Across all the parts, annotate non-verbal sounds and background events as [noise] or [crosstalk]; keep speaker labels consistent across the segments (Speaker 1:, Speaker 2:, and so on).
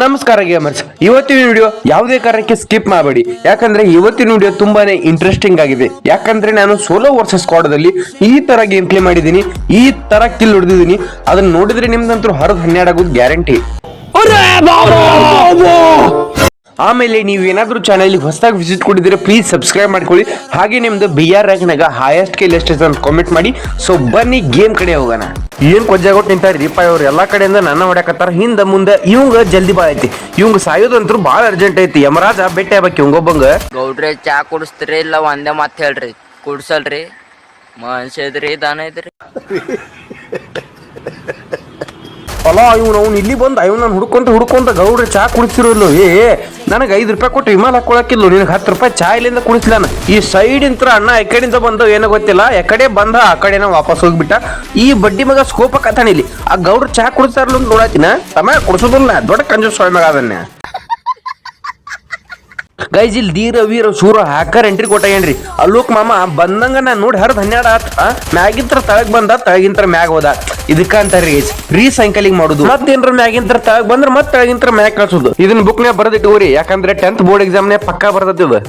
Speaker 1: ನಮಸ್ಕಾರ ಗೇಮರ್ಸ್. ಇವತ್ತಿನ ವಿಡಿಯೋ ಯಾವುದೇ ಕಾರಣಕ್ಕೆ ಸ್ಕಿಪ್ ಮಾಡಬೇಡಿ. ಯಾಕಂದ್ರೆ ಇವತ್ತಿನ ವಿಡಿಯೋ ತುಂಬಾನೇ ಇಂಟ್ರೆಸ್ಟಿಂಗ್ ಆಗಿದೆ. ಯಾಕಂದ್ರೆ ನಾನು ಸೋಲೋ ವರ್ಸಸ್ ಸ್ಕ್ವಾಡದಲ್ಲಿ ಈ ತರ ಗೇಮ್ ಪ್ಲೇ ಮಾಡಿದ್ದೀನಿ. ಈ ತರ ಕಿಲ್ ಹೊಡೆದಿದ್ದೀನಿ. ಅದನ್ನ ನೋಡಿದ್ರೆ ನಿಮ್ದಂತೂ ಹರಿದು ಹನ್ನೆರಡು ಆಗೋದು ಗ್ಯಾರಂಟಿ ಆಮೇಲೆ ನೀವು ಏನಾದರೂ ಚಾನಲ್ಗೆ ಹೊಸದಾಗಿ ವಿಸಿಟ್ ಕೊಟ್ಟಿದ್ರೆ ಪ್ಲೀಸ್ ಸಬ್ಸ್ಕ್ರೈಬ್ ಮಾಡ್ಕೊಳ್ಳಿ. ಹಾಗೆ ನಿಮ್ದು ಬಿ ಆರ್ ರ್ಯಾಂಕ್ನಾಗ ಹೈಯೆಸ್ಟ್ ಕಿಲ್ ಎಷ್ಟೈತೆ ಅಂತ ಕಾಮೆಂಟ್ ಮಾಡಿ. ಸೊ ಬನ್ನಿ ಗೇಮ್ ಕಡೆ ಹೋಗೋಣ. ಏನ್ ಕೊಜ್ಜಾಗೊಟ್ಟು ನಿಂತಾರೆ ರೀಪಾಯ್ ಅವ್ರು ಎಲ್ಲ ಕಡೆಯಿಂದ ನನ್ನ ಹೊಡ್ಯಾಕತ್ತಾರ. ಹಿಂದೆ ಮುಂದೆ ಇವಂಗ ಜಲ್ದಿ ಬಾಳ ಐತಿ. ಇವಂಗ ಸಾಯೋದಂತ್ರು ಭಾಳ ಅರ್ಜೆಂಟ್ ಐತಿ. ಯಮರಾಜ ಭೇಟಿ ಆಗ್ಬೇಕು ಇವಂಗೊಬ್ಬಂಗ
Speaker 2: ಗೌಡ್ರೆ ಚಾ ಕುಡಿಸ್ತೀರಿ ಇಲ್ಲ ಒಂದೇ ಮಾತು ಹೇಳ್ರಿ. ಕುಡ್ಸಲ್ರಿ. ಮನುಷ್ಯ ಇದ್ರಿ ದಾನ ಇದ್ರಿ [laughs]
Speaker 1: ಅಲ್ಲ ಇವನು, ಅವ್ನು ಇಲ್ಲಿ ಬಂದು ಇವನನ್ನು ನಾನು ಹುಡ್ಕೊಂತ ಹುಡ್ಕೊಂತ ಗೌಡ್ರ ಚಾ ಕುಡಿಸಿರೋಲ್ಲ. ಏ ನನಗೆ ಐದು ರೂಪಾಯಿ ಕೊಟ್ಟು ವಿಮಾನ ಹಾಕೊಳಕಿಲ್ಲ ನಿನಗೆ ಹತ್ತು ರೂಪಾಯಿ ಚಾ ಇಲ್ಲಿಂದ ಕುಡಿಸ್ಲಾನ ಈ ಸೈಡ್ ಇಂತರ ಅಣ್ಣ ಎಕಡೆಯಿಂದ ಬಂದ ಏನೋ ಗೊತ್ತಿಲ್ಲ ಎಕಡೆ ಬಂದ, ಆ ಕಡೆನ ವಾಪಸ್ ಹೋಗ್ಬಿಟ್ಟ. ಈ ಬಡ್ಡಿ ಮಗ ಸ್ಕೋಪ್ ಕತ್ತಾನ ಇಲ್ಲಿ. ಆ ಗೌಡ್ರ ಚಾ ಕುಡಿಸ್ತಾರಲ್ಲ ಅಂತ ನೋಡಾತಿನ ತಮ್ಮ ಕುಡಿಸೋದಿಲ್ಲ, ದೊಡ್ಡ ಕಂಜೂಸ್ ಸ್ವಾಮಿ ಮಗ ಅದನ್ನ. ಗೈಜ್ ಇಲ್ಲಿ ಧೀರ, ವೀರ, ಶೂರ ಹಾಕರ್ ಎಂಟ್ರಿ ಕೊಟ್ಟಾಗೇನ್ರಿ ಅಲ್ಲೋಕ್ ಮಾಮ, ಬಂದಂಗ ನಾ ನೋಡಿ ಹರ್ದ್ ಹನ್ನೆರಡು ಆತ. ಮ್ಯಾಗಿಂತ್ರ ತಳಗ್ ಬಂದ, ತಳಗಿಂತ್ರ ಮ್ಯಾಗ್ ಹೋದ. ಇದಕ್ಕ ಅಂತಾರ್ರಿ ಗೈಸ್ ರೀಸೈಕಲಿಂಗ್ ಮಾಡುದು. ಮತ್ತೇನ್ರ ಮ್ಯಾಗಿಂತರ ತಳಗ್ ಬಂದ್ರ ಮತ್ತೆ ತಳಗಿಂತರ ಮ್ಯಾಗ್ ಕಳ್ಸೋದು. ಇದನ್ನ ಬುಕ್ ನೇ ಬರೆದಿಟ್ಟುವ್ರಿ ಯಾಕಂದ್ರೆ ಟೆಂತ್ ಬೋರ್ಡ್ ಎಕ್ಸಾಮ್ ನೇ ಪಕ್ಕಾ ಬರ್ತದ ಇದು.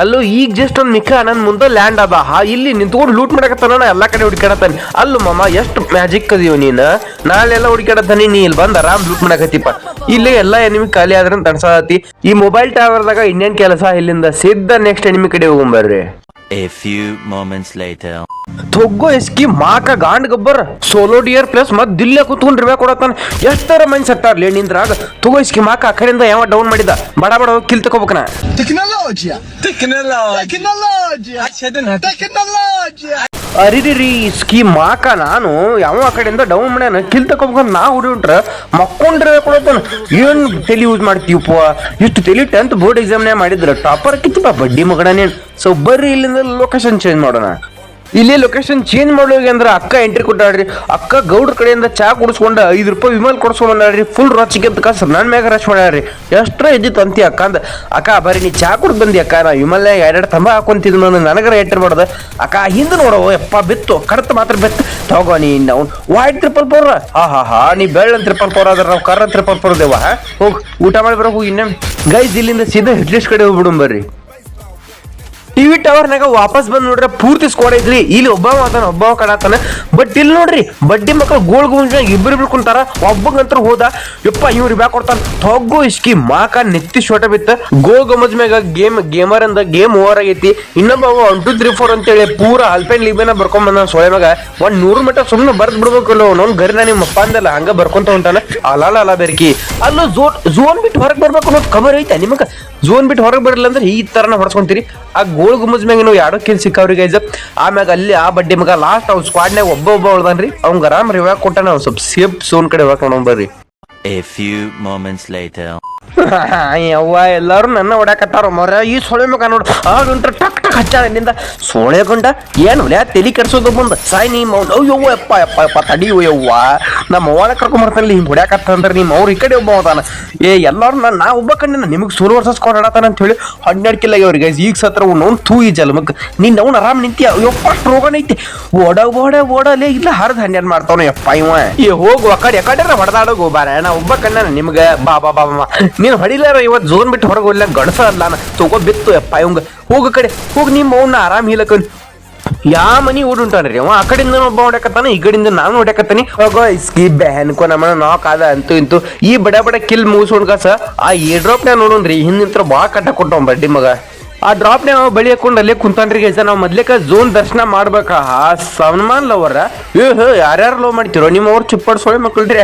Speaker 1: ಅಲ್ಲೂ ಈಗ ಜಸ್ಟ್ ಒಂದ್ ಮಿಕ್ಕ ನನ್ ಮುಂದೆ ಲ್ಯಾಂಡ್ ಅದ. ಹಾ ಇಲ್ಲಿ ನಿಂತ್ಕೊಂಡು ಲೂಟ್ ಮಾಡಕತ್ತಾನ ಎಲ್ಲಾ ಕಡೆ ಹುಡುಕಾಡತಾನೆ ಅಲ್ಲೂ ಮಾಮ ಎಷ್ಟು ಮ್ಯಾಜಿಕ್ ಅದೀವ ನೀನ್? ನಾಳೆಲ್ಲ ಹುಡುಕಾಡತಾನೆ ನೀ ಇಲ್ಲಿ ಬಂದ ಆರಾಮ್ ಲೂಟ್ ಮಾಡಕತ್ತಿಪ್ಪ. ಇಲ್ಲಿ ಎಲ್ಲಾ ಎನಿಮಿ ಖಾಲಿ ಆದ್ರೆ ತಣಸಾತಿ ಈ ಮೊಬೈಲ್ ಟವರ್ದಾಗ ಇನ್ನೇನ್ ಕೆಲಸ ಇಲ್ಲಿಂದ? ಸಿದ್ಧ ನೆಕ್ಸ್ಟ್ ಎನಿಮಿ ಕಡೆ ಹೋಗ್ಬರ್ರಿ
Speaker 3: A few moments later.
Speaker 1: ತೊಗ್ಗೋ ಎಸ್ಕಿ ಮಾಕ ಗಾಂಡ್ ಗಬ್ಬರ್. ಸೋಲೋ ಡಿಯರ್ ಪ್ಲಸ್ ಮತ್ ದಿಲ್ಲೆ ಕುತ್ಕೊಂಡ್ ರಿವ್ಯಾ ಕೊಡತ್ತಾನ. ಎಷ್ಟರ ಮೈಂಡ್ ಸತ್ತಾರ ಆಗ್ಲಿ ನಿಂದ್ರಾಗ ತೊಗೋ ಎಸ್ಕಿ ಮಾಕ ಆ ಕಡೆಯಿಂದ ಯಾವ ಡೌನ್ ಮಾಡಿದ. ಬಡ ಬಡ ಹೋಗಿ ಕಿಲ್! ಅರಿರಿ ಸ್ಕಿ ಮಾಕ ನಾನು ಯಾವ ಆ ಕಡೆಯಿಂದ ಡೌನ್ ಮಾಡ್ಯಾನ? ಕಿಲ್ ತಗೋಬೇಕಂತ ನಾ ಹುಡುಗ್ರ ಮಕ್ಕೊಂಡ್ರೆ ಕೊಡತ್ತಾನ. ಏನ್ ತಲೆ ಯೂಸ್ ಮಾಡ್ತೀವಪ್ಪ ಇಷ್ಟು ತಲೆ ಟೆಂತ್ ಬೋರ್ಡ್ ಎಕ್ಸಾಮ್ನೇ ಮಾಡಿದ್ರ ಟಾಪರ್ ಕಿತ್ತಪ್ಪ ಬಡ್ಡಿ ಮಗನೇ ಸೊ ಬರ್ರಿ ಇಲ್ಲಿಂದ ಲೊಕೇಶನ್ ಚೇಂಜ್ ಮಾಡೋಣ. ಇಲ್ಲಿ ಲೊಕೇಶನ್ ಚೇಂಜ್ ಮಾಡೋಗಿ ಅಂದ್ರೆ ಅಕ್ಕ ಎಂಟ್ರಿ ಕೊಟ್ಟಾಡ್ರಿ ಅಕ್ಕ ಗೌಡ್ರ ಕಡೆಯಿಂದ ಚಾ ಕುಡಿಸ್ಕೊಂಡ ಐದು ರೂಪಾಯಿ ವಿಮಲ್ ಕೊಡ್ಸ್ಕೊಂಡ್ರಿ ಫುಲ್ ರೊಚ್ಚಿಗೆ ಅಂತ ಕಸ ನನ್ನ ಮ್ಯಾಗ ರಶ್ ಮಾಡ್ಯಾರಿ ಎಷ್ಟರ ಇದ್ದಿತ್ತು ಅಂತಿ ಅಕ್ಕ ಅಂದ, ಅಕ್ಕ ಬರೀ ನೀ ಚಾ ಕುಡ್ದು ಬಂದಿ ಅಕ್ಕ, ನಾ ವಿಮಲ್ ಎರಡು ತಂಬ ನಾನು ನನಗರ ಎಂಟ್ರಿ ಮಾಡ್ದೆ ಅಕ್ಕ, ಹಿಂದೆ ನೋಡೋ, ಯಪ್ಪ, ಬಿತ್ತು, ಕಡತ ಮಾತ್ರ ಬಿತ್ತು. ತಗೋ ನೀ ಅವ್ನು ವೈಟ್ ತ್ರಿಪಲ್ ಪೋರ್ ಹಾ ಹಾ ಹಾ, ನೀ ಬೆಳ್ಳ ತ್ರಿಪಲ್ ಪೋರ್ ಆದ್ರೆ ನಾವು ಕರ್ರ ತ್ರಿಪಲ್ ಪೋರ್ ದೇವ. ಹೋಗಿ, ಊಟ ಮಾಡಿ ಬರೋ, ಹೋಗಿ ಇನ್ನೇ ಗೈಸ್ ಇಲ್ಲಿಂದ ಸೀದಾ ಹೆಡ್ಲಿಸ್ಟ್ ಕಡೆ ಹೋಗ್ಬಿಡು ಬರ್ರಿ. ಟಿವಿ ಟವರ್ನಾಗ ವಾಪಸ್ ಬಂದ್ ನೋಡ್ರಿ ಪೂರ್ತಿ ಸ್ಕೋಡ್ ಐತ್ರಿ. ಇಲ್ಲಿ ಒಬ್ಬ ಮಾತಾನ ಒಬ್ಬ ಕಡತಾನ ಬಟ್ ಇಲ್ಲಿ ನೋಡ್ರಿ, ಬಡ್ಡಿ ಮಕ್ಕಳು ಗೋಳ್ ಗುಂಜ್ ಇಬ್ಬರು ಕುಂತಾರ. ಒಬ್ಬಗಂತ್ರ ಹೋದ, ಯಪ್ಪ ಇವ್ರು ಬ್ಯಾಕ್ ಕೊಡ್ತಾನ. ತೊಗ್ಗು ಇಸ್ಕಿ ಮಾಕ ನೆತ್ತಿ ಶೋಟ ಬಿತ್ತ. ಗೋ ಗಮಜ್ ಮ್ಯಾಗ ಗೇಮ್ ಗೇಮರ್ ಅಂದ ಗೇಮ್ ಓವರ್ ಆಗೈತಿ. ಇನ್ನೊಬ್ಬ ಒನ್ ಟು ತ್ರೀ ಫೋರ್ ಅಂತೇಳಿ ಪೂರ ಅಲ್ಪೈನ್ ಲಿಬೇನ ಬರ್ಕೊಂಡ್ ಬಂದ ಸೊಳೆ ಮಗ ಒಂದ್ ನೂರು ಮೀಟರ್ ಸುಮ್ಮನೆ ಬರ್ದ್ ಬಿಡ್ಬೇಕಲ್ಲ ಗರಿ ಗರಿನ ನಿಮ್ಮ ಅಪ್ಪ ಅಂದಲ್ಲ, ಹಂಗ ಬರ್ಕೊಂತ ಹೊಂಟಾನ. ಅಲಾಲ ಅಲ ಬೆರ್ಕಿ. ಅಲ್ಲೂ ಝೋನ್ ಝೋನ್ ಬಿಟ್ಟು ಹೊರಗೆ ಬರ್ಬೇಕು ಅನ್ನೋದು ಕಮರ್ ಐತೆ. ನಿಮಗ ಝೋನ್ ಬಿಟ್ಟು ಹೊರಗೆ ಬರಲಿಲ್ಲ ಅಂದ್ರೆ ಈ ತರನ ಹೊಡ್ಸ್ಕೊಂತೀರಿ. ಆ ಗೋಲ್ ಗುಮ್ಮಜ್ ಮ್ಯಾಗ ನಾವು ಎರಡು ಕಿಲ್ ಸಿಕ್ಕವ್ರಿ ಗೈಸ್ ಆಮ್ಯಾಗ ಅಲ್ಲಿ ಆ ಬಡ್ಡಿ ಮಗ ಲಾಸ್ಟ್ ಅವ್ನ ಸ್ಕ್ವಾಡ್ನಾಗ ಒಬ್ಬ ಒಬ್ಬ ಉಳ್ದಾನ್ರಿ. ಅವ್ನ್ ಆರಾಮ್ ರಿವ್ಯಾಕ್ ಕೊಟ್ಟಾನ ಅವ್ನು ಸ್ವಲ್ಪ ಸೇಫ್ ಸೋನ್ ಕಡೆ ಹೋಗಕ್ ನೋಡೋಣ ಬರ್ರಿ.
Speaker 3: A few moments later. [laughs]
Speaker 1: ಯವ್ವ ಎಲ್ಲಾರು ನನ್ನ ಹೊಡ್ಯಾಕತ್ತಾರ ಮರ ಈ ಸೊಳೆ ಮಗ ನೋಡು ಆಗ ಟಕ್ ಹಚ್ಚಾಳ ನಿಂದ ಸೊಳೆ ಗೊಂಡ? ಏನು ಒಳ್ಳೆ ತಲೆ ಕೆಡ್ಸೋದು ಬಂದ ಸಾಯ್ ನೀ ಮೌನ್ ಅಯ್ಯವ್ವ ಯಪ್ಪ ಯಪ್ಪ ಯಪ್ಪ ತಡಿಯೋ ಯವ್ವ. ನಮ್ಮ ಅವ್ವನ ಕರ್ಕೊಂಡ್ ಬರ್ತಾನೆ ಹಿಂಗ್ ಹೊಡ್ಯಾಕತ್ತ ಅಂದ್ರೆ ನಿಮ್ಮ ಅವ್ರ ಈ ಕಡೆ ಒಬ್ಬ ಹೋದಾನ ಏ, ಎಲ್ಲಾರು ನಾನು ನಾ ಒಬ್ಬ ಕಣ್ಣಿನ ನಿಮಗೆ ಸೋಲ್ ವರ್ಷ ಸ್ಕೋರ್ ಆಡತಾನ ಅಂತ ಹೇಳಿ ಹನ್ನೆರಡು ಕಿಲ್ಲ ಅವ್ರಿಗೆ ಈಗ ಸತ್ರ ಅವ್ನು ತೂ ಈ ಜಲ್ಮಕ್ ನೀನ್ ಅವ್ನು ಆರಾಮ್ ನಿಂತಿಯ? ಯಪ್ಪ ರೋಗನ ಐತಿ. ಓಡ ಓಡ, ಓಡಲೇ ಇಲ್ಲ, ಹರಿದ್ ಹನ್ನೆರಡು ಮಾಡ್ತಾವ ಯಪ್ಪ ಇವ. ಏ, ಹೋಗು, ಆ ಕಡೆ ಕಡೆ ಹೊಡೆದಾಡೋ ಗೋಬಾರ ನಾ ಒಬ್ಬ ಕಣ್ಣ ನಿಮ್ಗೆ ಬಾ ಬಾ ಬಾ ನೀನು ಹೊಡಿಲಾರ ಇವತ್ತು ಜೋನ್ ಬಿಟ್ಟು ಹೊರಗೆ ಹೋಗ್ಲಿಲ್ಲ, ಗಡಸ ಅಲ್ಲ ತಗೋ ಬಿತ್ತು, ಯಪ್ಪ ಇವಂಗ. ಹೋಗು ಕಡೆ, ಹೋಗಿ ನಿಮ್ಮ ಅವ್ನ ಆರಾಮ್ ಹೀಲಕ ಯಾ ಮನಿ ರೀ, ಅವ ಆ ಕಡೆಯಿಂದ ಒಬ್ಬ ಹೊಡ್ಯಾಕತ್ತಾನ, ಈ ಕಡೆಯಿಂದ ನಾನು ಹೊಡ್ಯಾಕತ್ತಾನಿ. ಹೋಗೋ, ಇಸ್ಕಿ ಬ್ಯಾನ್ಕೋ ನಮ್ಮನ ನಾಕ್ ಆದ ಅಂತೂ ಇಂತು. ಈ ಬಡ ಬಡ ಕಿಲ್ ಮುಗಿಸ್ಕೊಂಡ್ ಸ ಆ ಏರ್ ಡ್ರಾಪ್ ನೇ ನೋಡೋಣ್ರಿ ಹಿಂದಿಂತ್ರ ಬಾ ಕಟ್ಟ ಕೊಟ್ಟವ್ ಬಡ್ಡಿ ಮಗ. ಆ ಡ್ರಾಪ್ ನೇ ಅವ ಬಳಿ ಹಾಕೊಂಡು ಅಲ್ಲೇ ಕುಂತಾನ್ರಿ ಗೈಸ, ನಾವು ಮೊದ್ಲೇಕ ಝೋನ್ ದರ್ಶನ ಮಾಡ್ಬೇಕಾ. ಸನ್ಮಾನ್ ಲವರ ಏ ಯಾರ್ಯಾರು ಲವ್ ಮಾಡ್ತಿರೋ ನಿಮ್ಮ ಅವ್ರು ಚಿಪ್ಪಡ್ಸೋಳೆ ಮಕ್ಕಳ್ರಿ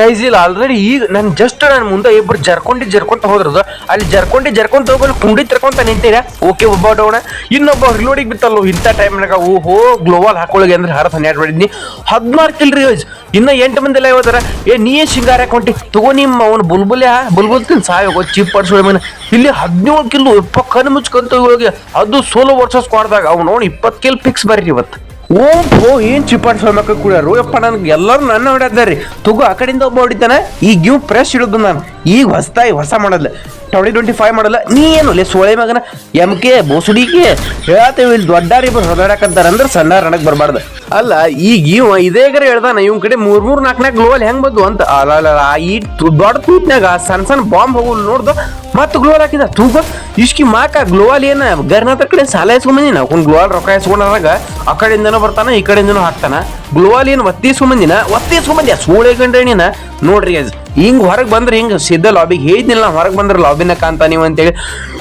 Speaker 1: ಗೈಸ್ ಇಲ್ಲ ಆಲ್ರೆಡಿ ಈಗ ನನ್ ಜಸ್ಟ್ ನಾನು ಮುಂದೆ ಇಬ್ರು ಜರ್ಕೊಂಡಿ ಜರ್ಕೊಂತ ಹೋದ್ರದು. ಅಲ್ಲಿ ಜರ್ಕೊಂಡಿ ಜರ್ಕೊಂತ ಹೋಗಲು ಕುಂಡಿ ತರ್ಕೊಂತ ನಿಂತೀರ ಓಕೆ ಒಬ್ಬ ಡೌಣ ಇನ್ನೊಬ್ಬ ರಿಲೋಡಿಗೆ ಬಿತ್ತಲ್ಲ ಇಂಥ ಟೈಮ್ನಾಗ ಓಹೋ ಗ್ಲೋವಲ್ ಹಾಕೊಳ್ಳಿ ಅಂದ್ರೆ ಹರತ್ ಹನ್ನೆರಡು ಮಾಡಿದ್ನಿ ಹದಿನಾರು ಕಿಲ್ರಿ ಗೈಸ್ ಇನ್ನ ಎಂಟು ಮಂದಿ ಎಲ್ಲ ಹೋದಾರ ಏ ನೀಯೇ ಶಿಂಗಾರ ಹಾಕೊಂಟಿ? ತಗೋ ನಿಮ್ಮ ಅವನು ಬುಲ್ಬುಲ್ಯಾ ಬುಲ್ಬುಲ್ ತಿನ್ ಸಾಯೋಗೋ ಚೀಪ್ ಪಡ್ಸೋಳಿ ಮನೆ ಇಲ್ಲಿ ಹದಿನೇಳು ಕಿಲ್ಲು ಇಪ್ಪ ಕಣ್ಣು ಮುಚ್ಕೊಂತ ಹೋಗಿ ಅದು ಸೋಲೋ ವರ್ಷ ಸ್ಕ್ವಾಡ್ದಾಗ ಅವ್ನು ನೋಡಿ ಇಪ್ಪತ್ತು ಕಿಲ್ ಫಿಕ್ಸ್ ಬರ್ರಿ ಇವತ್ತು. ಓಂ ಓ ಏನ್ ಚಿಪ್ಪಾಡ್ ಸ್ವಾಮಿ ಕುಡಿಯಾರು ಯಪ್ಪ ನನ್ಗೆ ಎಲ್ಲರೂ ನನ್ನ ಹೊಡ್ಯಾರ್ರಿ ತಗೋ, ಆ ಕಡೆಯಿಂದ ಒಬ್ಬ ಹೊಡಿತಾನೆ. ಈಗ ಇವ್ ಫ್ರೆಶ್ ಹಿಡಿದು ನಾನು. ಈಗ ಹೊಸ್ತಾಯಿ ಹೊಸ ಮಾಡಲ್ಲ ಟ್ವೆಂಟಿ ಟ್ವೆಂಟಿ ಫೈವ್ ಮಾಡಲ್ಲ. ನೀ ಏನು? ಲೇ ಸೋಳೆ ಮಗನ. M K. ಬೋಸುಡಿಗೆ ಹೇಳ್ತೇವೆ ಇಲ್ಲಿ ದೊಡ್ಡಾರಿ ಇಬ್ಬರು ಹೊರಡಾಕಂತಾರ ಅಂದ್ರೆ ಸಣ್ಣ ರಣಕ್ಕೆ ಬರಬಾರ್ದು. ಅಲ್ಲ, ಈಗ ಇವ ಇದೇಗರ ಹೇಳ್ದಾನ ಇವ್ ಕಡೆ ಮೂರ್ ಮೂರ್ ನಾಲ್ಕು ನಾಲ್ಕು ಗ್ಲೋಲ್ ಹೆಂಗ್ ಬಂದು ಅಂತ. ಅಲ್ಲ ಈ ದೊಡ್ಡ ತೂತ್ನಾಗ ಸಣ್ಣ ಸಣ್ಣ ಬಾಂಬ್ ಹೋಗು ನೋಡ್ದು. ಮತ್ತೆ ಗ್ಲೋವಲ್ ಹಾಕಿದ. ತೂಕ ಇಷ್ಕಿ ಮಾಕ ಗ್ಲೋವಲ್ ಏನ ಗರ್ನಾಥ ಕಡೆ ಸಾಲ ಇಸ್ಕೊಂಬಂದಿನ ಅವ್ನು ಗ್ಲೋವಲ್ ರೊಕ್ಕ ಎಸ್ಕೊಂಡಾಗ ಆ ಕಡೆಯಿಂದನೂ ಬರ್ತಾನ, ಈ ಕಡೆಯಿಂದನೂ ಹಾಕ್ತಾನ. ಗ್ಲೋವಲ್ ಏನು ಒತ್ತಿ ಸುಮಂದಿನ ಒತ್ತಿ ಇಸ್ಕೊಂಬಂದ್ಯ ಸೂಳೆ ಗಂಡ್ರೇಣಿನ ನೋಡ್ರಿ ಹಿಂಗ್ ಹೊರಗೆ ಬಂದ್ರೆ ಹಿಂಗ್ ಸಿದ್ಧ ಲಾಬಿಗೆ ಹೇಳಿದ್ನಿಲ್ಲ ಹೊರಗೆ ಬಂದ್ರೆ ಲಾಬಿನ ಕಾಂತ ನೀವು ಅಂತೇಳಿ.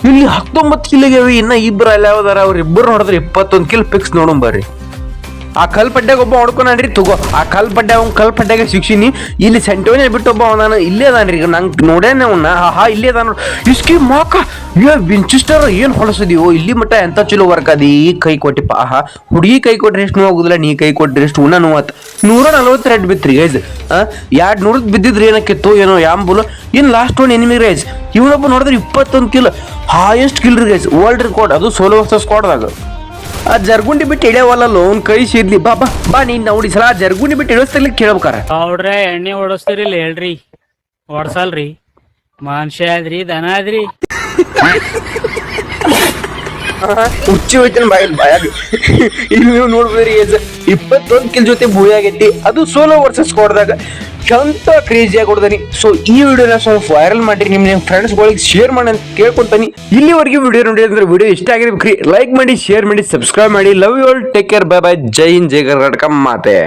Speaker 1: ಇಲ್ಲಿ ಹತ್ತೊಂಬತ್ತು ಕಿಲ್ಗೆ ಇನ್ನ ಇಬ್ರು ಅಲ್ಲಿ ಯಾವ್ದಾರ ಅವ್ರ ಇಬ್ಬರು ನೋಡಿದ್ರೆ ಇಪ್ಪತ್ತೊಂದು ಕಿಲ್ ಫಿಕ್ಸ್ ನೋಡೋಣ ಬರ್ರಿ. ಆ ಕಲ್ ಪಡ್ಡೆಗೆ ಒಬ್ಬ ಹೊಡ್ಕೊಂಡ್ರಿ ತಗೋ. ಆ ಕಲ್ ಪಡ್ಡೆ ಅವ್ನ ಕಲ್ ಶಿಕ್ಷಿನಿ. ಇಲ್ಲಿ ಸೆಂಟೋನೆ ಬಿಟ್ಟು ಒಬ್ಬ ಅವನ ಇಲ್ಲೇ ಅದಾನ್ರಿ. ಈಗ ನಂಗೆ ನೋಡೇನೆ ಅವನ್ನ ಹಾ ಇಲ್ಲೇ ಅದಾನ ಇಸ್ಕಿ ಮಾಕ. ಏ ವಿಂಚಿಸ್ಟರ್ ಏನ್ ಹೊಲಸದಿವೋ? ಇಲ್ಲಿ ಮಟ್ಟ ಎಂತ ಚಲೋ ವರ್ಕ್ ಅದಿ? ಈ ಕೈ ಕೊಟ್ಟಿಪ್ಪ ಆಹಾ, ಹುಡುಗಿ ಕೈ ಕೊಟ್ರೆ ಎಷ್ಟು ನೋವು ಆಗುದಿಲ್ಲ, ನೀ ಕೈ ಕೊಟ್ರೆ ಎಷ್ಟು ಉಣ್ಣ ನೋವತ್ ನೂರ ನಲವತ್ತು ರೆಡ್ ಬಿತ್ರಿ ಗೈಸ್ ಎರಡು ನೂರದ್ ಬಿದ್ದಿದ್ರಿ ಏನಕ್ಕಿತ್ತು, ಏನೋ ಯಾಂಬುಲು. In last one enemy rise ಇವನೊಬ್ಬ ನೋಡಿದ್ರೆ ಇಪ್ಪತ್ತೊಂದು ಕಿಲ್ ಹಾಯೆಸ್ಟ್ ಕಿಲ್ ರೀ ಗೈಸ್ ವರ್ಲ್ಡ್ ರೆಕಾರ್ಡ್ ಅದು ಸೋಲೋ ವರ್ಸಸ್ ಸ್ಕ್ವಾಡ್ದಾಗ ಆ ಜರ್ಗುಂಡಿ ಬಿಟ್ಟು ಇಳಿಯವಲ್ಲ ಅವ್ನ ಕೈ ಸೇರ್ಲಿ. ಬಾ ಬಾ ಬಾ ನೀನ್ ನೋಡಿ ಸಲ ಆ ಜರ್ಗುಂಡಿ ಬಿಟ್ಟು ಇಳಿಸ್ತಿರ್ಲಿ ಕೇಳ್ಬೇಕಾರ.
Speaker 4: ಅವ್ರೆ ಎಣ್ಣೆ ಓಡಿಸ್ತಿರಿಲ್ಲ ಹೇಳ್ರಿ. ಓಡ್ಸಲ್ರಿ ಮನುಷ್ಯ ಆದ್ರಿ ದನ ಆದ್ರಿ.
Speaker 1: ಹುಚ್ಚಿ ಹೋಯ್ತಾನ ಬಾಯ್ ಬಾಯಾಗ ಇಲ್ಲಿ ನೀವು ನೋಡ್ಬೋದ್ರಿ ಇಪ್ಪತ್ತೊಂದು ಕಿಲ್ ಜೊತೆ ಭೂಯಾಗೈತಿ ಅದು ಸೋಲೋ ವರ್ಸಸ್ ಕೊಡ್ದಾಗ. ಎಂತ ಕ್ರೇಜಿ ಕೊಡ್ತೀನಿ ಸೊ ಈ ವಿಡಿಯೋನ ಸ್ವಲ್ಪ ವೈರಲ್ ಮಾಡಿ ನಿಮ್ಮ ನಿಮ್ಮ ಫ್ರೆಂಡ್ಸ್ಗಳಿಗೆ ಶೇರ್ ಮಾಡಿ ಅಂತ ಕೇಳ್ಕೊಂತಾನಿ ಇಲ್ಲಿವರೆಗೆ ವಿಡಿಯೋ ನೋಡಿ ಅಂದ್ರೆ ವಿಡಿಯೋ ಇಷ್ಟ ಆಗಿರ್ಬೇಕ್ರಿ. ಲೈಕ್ ಮಾಡಿ ಶೇರ್ ಮಾಡಿ ಸಬ್ಸ್ಕ್ರೈಬ್ ಮಾಡಿ. Love you all take care bye bye Jai Hind Jai Karnataka ಮಾತೆ